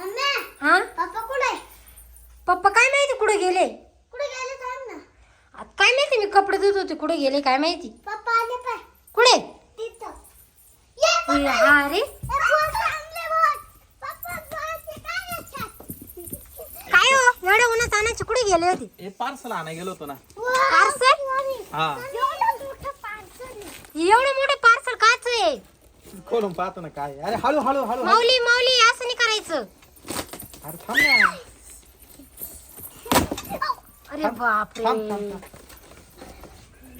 Mummy हा? पप्पा कुठे? पप्पा काय माहिती कुठे गेले? कुठे गेले थांब ना. आता काय माहिती मी कपडे धुत होते. कुठे गेले काय माहिती? पप्पा आले पाय. कुठे? तिथं. ये हा रे ए. पप्पा, काय? काय हो? एवढ्या उन्हात आणायचे. कुठे गेले होते? हे पार्सल आणा गेलो होतो ना. वा, पार्सल? हा. एवढं मोठं parcel आहे. एवढं मोठं पार्सल काच आहे? खोलून पाहतो ना काय. अरे हळू हळू हळू हळू. माऊली माऊली असं नाही करायचं. अरे थांब ना. अरे थांब बापरे. थांब थांब थांब.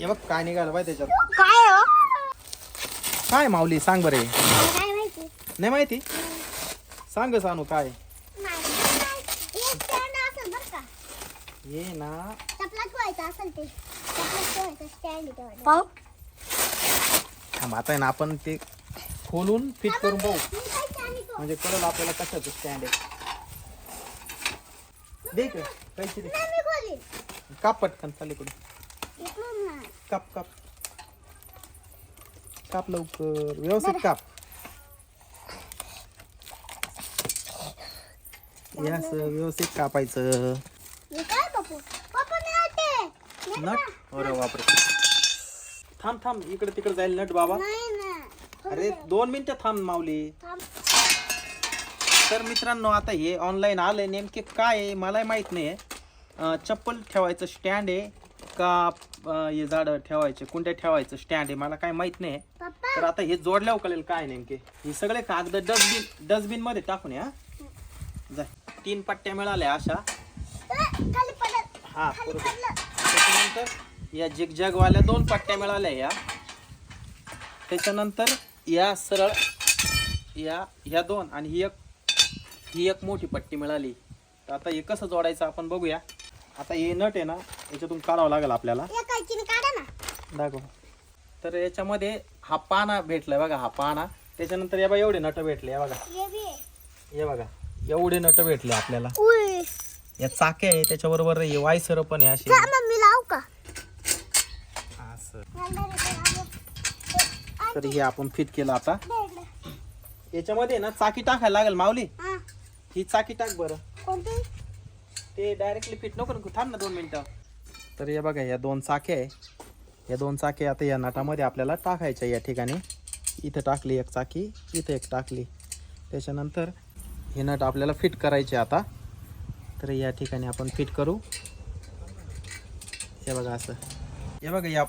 हे बघ काय निघालं बाय त्याच्यात. काय हो? काय माऊली सांग बरे मला काय माहिती? नाही माहिती? सांग सांगू काय? नाही. हे stand असेल बरं का. ये ना. चपला ठेवायचं असेल ते. चपला ठेवायचं स्टँड आहे तेवढं. पाहू. थांब आता आहे ना आपण ते खोलून फिट करून पाहू मी काय आणतो? म्हणजे कळलं आपल्याला कशाचं स्टँड आहे? दे इकडे, खोलीन. काप पटकन इकडून. नाही. काप काप. काप लवकर. व्यवस्थित काप. हे असं व्यवस्थित कापायचं. नट? अरे बापरे. थांब थांब. इकडे तिकडे जाईल नट बाबा. अरे दोन मिनिटं थांब माऊली. थांब. तर मित्रांनो आता हे ऑनलाईन आलंय. नेमके काय आहे मलाही माहीत नाही आहे चप्पल ठेवायचं स्टँड आहे का हे झाडं ठेवायचे कुंड्या ठेवायचं स्टँड आहे मला काय माहीत नाही तर आता हे जोडल्यावर कळेल काय नेमके. हे सगळे कागद डस्टबिन डस्टबिनमध्ये टाकून या जाय तीन पट्ट्या मिळाल्या अशा. हा त्याच्यानंतर या जिगजॅगवाल्या दोन पट्ट्या मिळाल्या या. त्याच्यानंतर या सरळ या ह्या दोन आणि ही एक ही एक मोठी पट्टी मिळाली. तर आता हे कसं जोडायचं आपण बघूया. आता हे नट आहे ना याच्यातून काढावं लागेल आपल्याला. दाखव. तर याच्यामध्ये हा पाना भेटलाय बघा हा पाना. त्याच्यानंतर या बघा एवढे नट भेटले या बघा. हे बघा एवढे नट भेटले आपल्याला. या चाक्या आहे त्याच्याबरोबर हे वायसर पण आहे असे. ए, तर हे आपण फिट केलं आता. याच्यामध्ये ना चाकी टाकायला लागेल माऊली. हा, चाकी टाक बरं. कोणती? ते डायरेक्टली फिट नको करू थांब ना दोन मिनिटं. तर हे बघा या दोन चाके आहे. या दोन चाके आता या नटामध्ये आपल्याला टाकायच्या या ठिकाणी. इथं टाकली एक चाकी इथं एक टाकली. त्याच्यानंतर हे नट आपल्याला फिट करायचे आता. तर या ठिकाणी आपण फिट करू. हे बघा असं. हे बघा या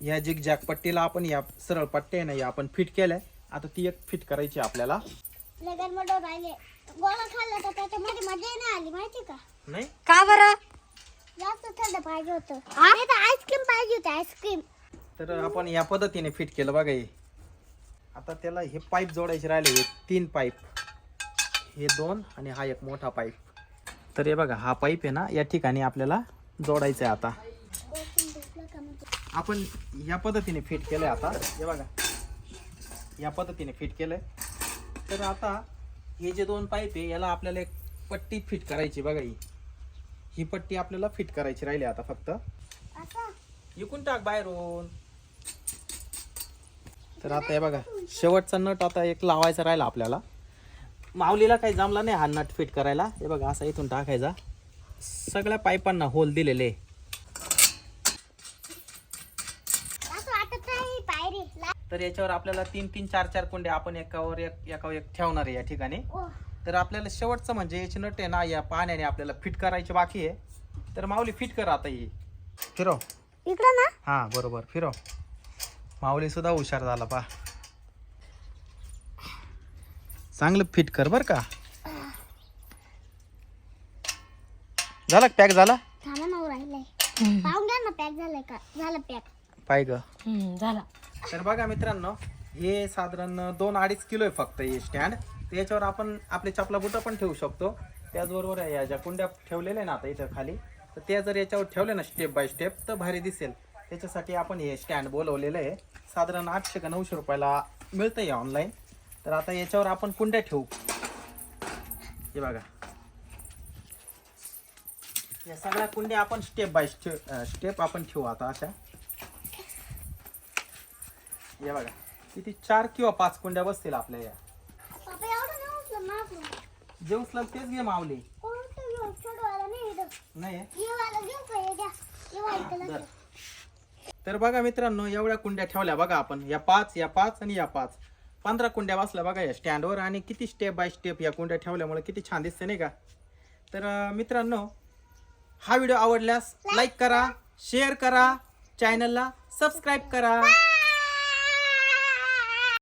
या जिग जॅक पट्टीला आपण या सरळ पट्टी आहे ना या आपण फिट केलंय. आता ती एक फिट करायची आपल्याला. गोळा खाल्ला तर त्याच्यामध्ये मजा नाही आली माहिती का? नाही? का बरं? जास्त थंड पाहिजे होतं. नाही तर आईस्क्रीम पाहिजे होती आईस्क्रीम तर आपण या पद्धतीने फिट केलं बघा हे. आता त्याला हे पाईप जोडायचे राहिले हे तीन पाईप हे दोन आणि हा एक मोठा पाईप तर हे बघा हा पाईप आहे ना या ठिकाणी आपल्याला जोडायचा आहे आता. आपण या पद्धतीने फिट केलंय आता. हे बघा. या पद्धतीने फिट केलंय. तर आता हे जे दोन पाईप आहे याला आपल्याला एक पट्टी फिट करायची बघा ही. ही पट्टी आपल्याला फिट करायची राहिली आता फक्त. इकून टाक बाहेरून. तर आता हे बघा शेवटचा नट आता एक लावायचा राहिला आपल्याला. माऊलीला काही जमला नाही हा नट फिट करायला. हे बघा असा इथून टाकायचा. सगळ्या पाईपांना होल दिलेले आहे. असं वाटत नाही पायरी ला- तर याच्यावर आपल्याला तीन तीन चार चार कुंडे आपण एकावर एक एकावर एक ठेवणार आहे या ठिकाणी. तर आपल्याला शेवटचं म्हणजे याची नट आहे ना या पाण्याने आपल्याला फिट करायची बाकी आहे. तर माऊली फिट कर आता ही. फिरव. इकडं ना? हा बरोबर. फिरव. माऊली सुद्धा हुशार झाला पा चांगलं फिट कर बर का. झाला पॅक झाला? थांबा ना राहिलंय. पाहून घ्या ना पॅक झालंय का? झालं पॅक. पाय ग. झाला. तर बघा मित्रांनो हे साधारण दोन अडीच किलो आहे फक्त हे स्टँड तर याच्यावर आपण आपले चपला बुटं पण ठेवू शकतो. त्याचबरोबर या ज्या कुंड्या ठेवलेल्या आहे ना आता इथं खाली तर त्या जर याच्यावर ठेवले ना स्टेप बाय स्टेप तर भारी दिसेल. त्याच्यासाठी आपण हे स्टँड बोलवलेलं आहे. साधारण आठशे का नऊशे रुपयाला मिळतं आहे ऑनलाईन तर आता याच्यावर आपण कुंड्या ठेवू. हे बघा. या सगळ्या कुंड्या आपण स्टेप बाय स्टेप स्टेप आपण ठेवू आता अशा. हे बघा. किती चार किंवा पाच कुंड्या बसतील आपल्या या. पप्पा एवढं नाही उचलं मागून जे उचलाल तेच घे माऊली कोणतं घेऊ? छोटवाला नाही इथं. नाही. हे वाला घेऊ का? हे द्या हे व्हाईट तर बघा मित्रांनो एवढ्या कुंड्या ठेवल्या बघा आपण. या पाच या पाच आणि या पाच. पंधरा कुंड्या बसल्या बघा या स्टँडवर आणि किती स्टेप बाय स्टेप या कुंड्या ठेवल्यामुळे किती छान दिसते नाही का? तर अं, मित्रांनो हा व्हिडिओ आवडल्यास लाईक करा शेअर करा चॅनलला सबस्क्राईब करा.